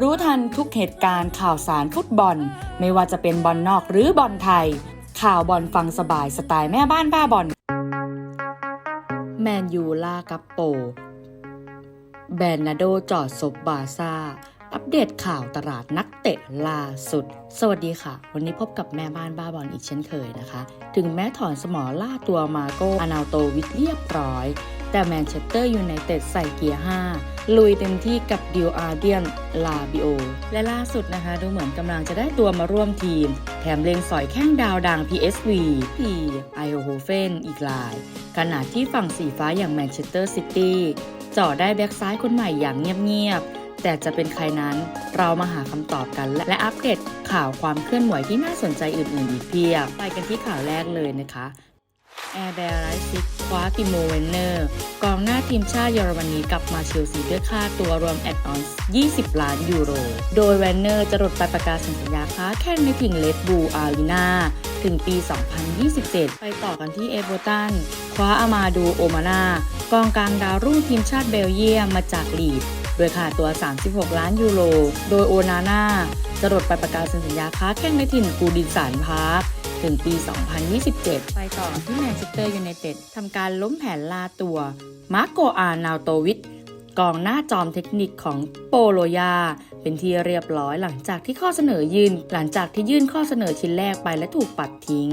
รู้ทันทุกเหตุการณ์ข่าวสารฟุตบอล ไม่ว่าจะเป็นบอลนอกหรือบอลไทย ข่าวบอลฟังสบายสไตล์แม่บ้านบ้าบอล แมนยูล่ากับโป แบรนาโดจอดศพบาซ่า อัปเดตข่าวตลาดนักเตะล่าสุด สวัสดีค่ะ วันนี้พบกับแม่บ้านบ้าบอลอีกเช่นเคยนะคะ ถึงแม้ถอนสมอล่าตัวมาโกอานาโตวิทเรียบร้อย แต่แมนเชสเตอร์ยูไนเต็ดใส่เกียร์ 5 ลุยเต็มที่กับดิวอาร์เดียนลาบิโอ และล่าสุดนะคะ ดูเหมือนกำลังจะได้ตัวมาร่วมทีม แถมเลงสอยแข้งดาวดัง PSV พีไอโอโฮเฟนอีกหลาย ขณะที่ฝั่งสีฟ้าอย่างแมนเชสเตอร์ซิตี้จ่อได้แบ็กซ้ายคนใหม่อย่างเงียบๆ แต่จะเป็นใครนั้นเรามาหาคำตอบกันและอัปเดตข่าวความเคลื่อนไหวที่น่าสนใจอื่นๆ อีกเพียบ ไปกันที่ข่าวแรกเลยนะคะ แอร์แบร์ไรซิกคว้าติโมเวนเนอร์ กองหน้าทีมชาติเยอรมนีกลับมาเชลซีด้วยค่าตัวรวมแอดออน 20 ล้านยูโร โดยแวนเนอร์จะหลดไปประกาศสัญญาค้าแข่งในถิ่งเลดบูอารีนาถึงปี 2027 ไปต่อกันที่เอเวอร์ตัน คว้าอามาดูโอมานากองกลางดาวรุ่งทีมชาติเบลเยียมมาจากลีด โดยค่าตัว 36 ล้านยูโร โดยโอนาน่าจะหลดไปประกาศสัญญาค้าแข่งในถิ่นกูดินสันพาร์ค ถึงปี 2027 ไปต่อที่แมนเชสเตอร์ยูไนเต็ดทำการล้มแผนลาตัว มาร์โกอาร์นาวโตวิชกองหน้าจอมเทคนิคของโปโลยา เป็นที่เรียบร้อยหลังจากที่ข้อเสนอยื่นหลังจากที่ยื่นข้อเสนอชิ้นแรกไปและถูกปัดทิ้ง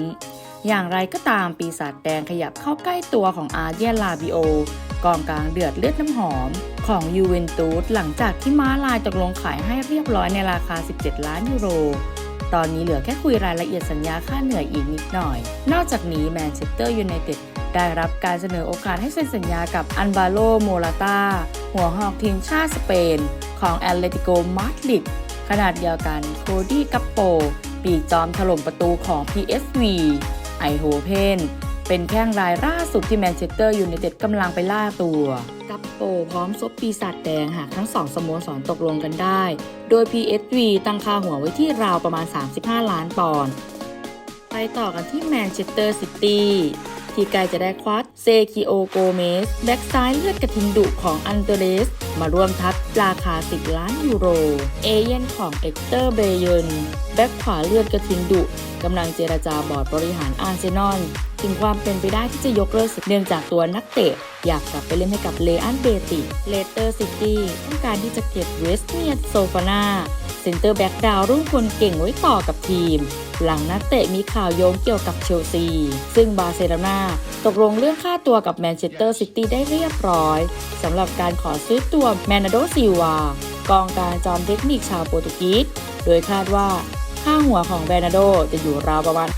อย่างไรก็ตามปีศาจแดงขยับเข้าใกล้ตัวของอาเดียนลาบิโอกองกลางเดือดเลือดน้ำหอม ของยูเวนตุสหลังจากที่ม้าลายตกลงขายให้เรียบร้อยในราคา 17 ล้านยูโร ตอนนี้เหลือแค่คุยรายละเอียดสัญญาค่าเหนื่อยอีกนิดหน่อย นอกจากนี้แมนเชสเตอร์ยูไนเต็ดได้รับการเสนอโอกาสให้เซ็นสัญญากับอันบาโลโมลาตาหัวหอกทีมชาติสเปน ของแอตเลติโกมาดริดขนาดเดียวกันโคดี้กัปโป ปีจอมถล่มประตูของ PSV ไอโฮเพน เป็นแข้งรายล่าสุดที่แมนเชสเตอร์ยูไนเต็ดกำลังไปล่าตัว กัปโปพร้อมซบปีศาจแดงหากทั้งสองสโมสรตกลงกันได้ โดย PSV ตั้งค่าหัวไว้ที่ราวประมาณ 35 ล้านปอนด์ไปต่อกันที่แมนเชสเตอร์ซิตี้ที่ใกล้จะได้คว้าเซคิโอโกเมส แบ็กซ้ายเลือดกระทิงดุของอันเตเรส มาร่วมทัพราคา 10 ล้านยูโร เอเย่นของเอ็กเตอร์เบเยน แบ็กขวาเลือดกระทิงดุกำลังเจรจาบอร์ดบริหารอาร์เซนอลถึงความเป็นไปได้ที่จะยกเลิกเนื่องจากตัวนักเตะ อยากกลับไปเล่นให้กับเลอันเบติเลเตอร์ซิตี้ต้องการที่จะเก็บเวสเนียโซฟานาเซนเตอร์แบ็กดาวรุ่งคนเก่งไว้ต่อกับทีม หลังนักเตะมีข่าวโยงเกี่ยวกับเชลซี ซึ่งบาร์เซโลนาตกลงเรื่องค่าตัวกับแมนเชสเตอร์ซิตี้ได้เรียบร้อยสำหรับการขอซื้อตัวแมนาโดซิวากองการจอมเทคนิคชาวโปรตุเกสโดยคาดว่า ค่าหัวของแบรนาโดจะอยู่ราวประมาณ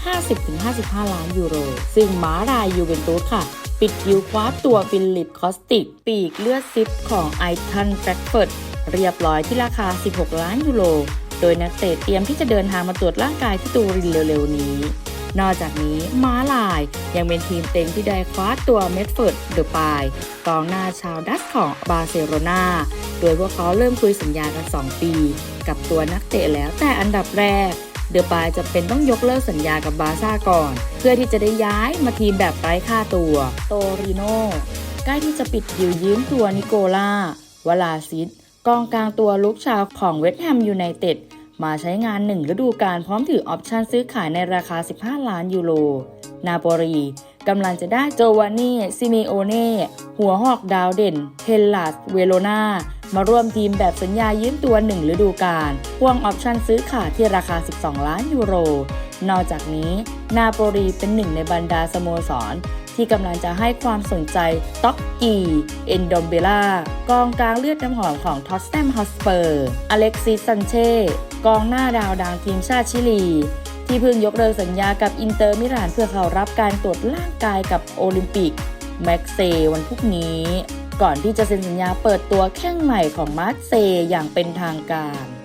50-55 ล้านยูโร ซึ่งม้ารายยูเวนตุสค่ะ ปิดยิวคว้าตัวฟิลิปคอสติก ปีกเลือดซิปของไอทันแฟร์เฟิร์ตเรียบร้อยที่ราคา 16 ล้านยูโร โดยนักเตะเตรียมที่จะเดินทางมาตรวจร่างกายที่ตูรินเร็วๆนี้ นอกจากนี้ม้าลายยังเป็นทีมเต็งที่ได้คว้าตัวเมดเฟิร์ดเดอปายกองหน้าชาวดัชของบาร์เซโลนาโดยพวกเขาเริ่มคุยสัญญากัน 2 ปี กับตัวนักเตะแล้วแต่อันดับแรก เดอปายจะเป็นต้องยกเลิกสัญญากับบาร์ซ่าก่อน เพื่อที่จะได้ย้ายมาทีมแบบไร้ค่าตัว โตริโนใกล้ที่จะปิดดิวยืมตัวนิโกล่าวลาซิดกองกลางตัวลุกชาวของเวสต์แฮมยูไนเต็ด มาใช้งานหนึ่งฤดูกาลพร้อมถือออปชันซื้อขายในราคา 15 ล้านยูโร นาโปลีกำลังจะได้โจวานนี่ซิเมโอเน่ หัวหอกดาวเด่นเฮลลัสเวโรนามาร่วมทีมแบบสัญญายืมตัวหนึ่งฤดูกาลพ่วงออปชันซื้อขายที่ราคา 12 ล้านยูโร นอกจากนี้ นาโปลีเป็นหนึ่งในบรรดาสโมสร ที่กำลังจะให้ความสนใจต็อกกีเอนดอมเบล่ากองกลางเลือดน้ำหอมของท็อตแซมฮอสเปอร์อเล็กซิสซันเช่กองหน้าดาวดังทีมชาติชิลี ที่เพิ่งยกเลิกสัญญากับอินเตอร์มิลานเพื่อเข้ารับการตรวจร่างกายกับโอลิมปิกแม็กเซวันพรุ่งนี้ ก่อนที่จะเซ็นสัญญาเปิดตัวแข้งใหม่ของมาร์เซอย่างเป็นทางการ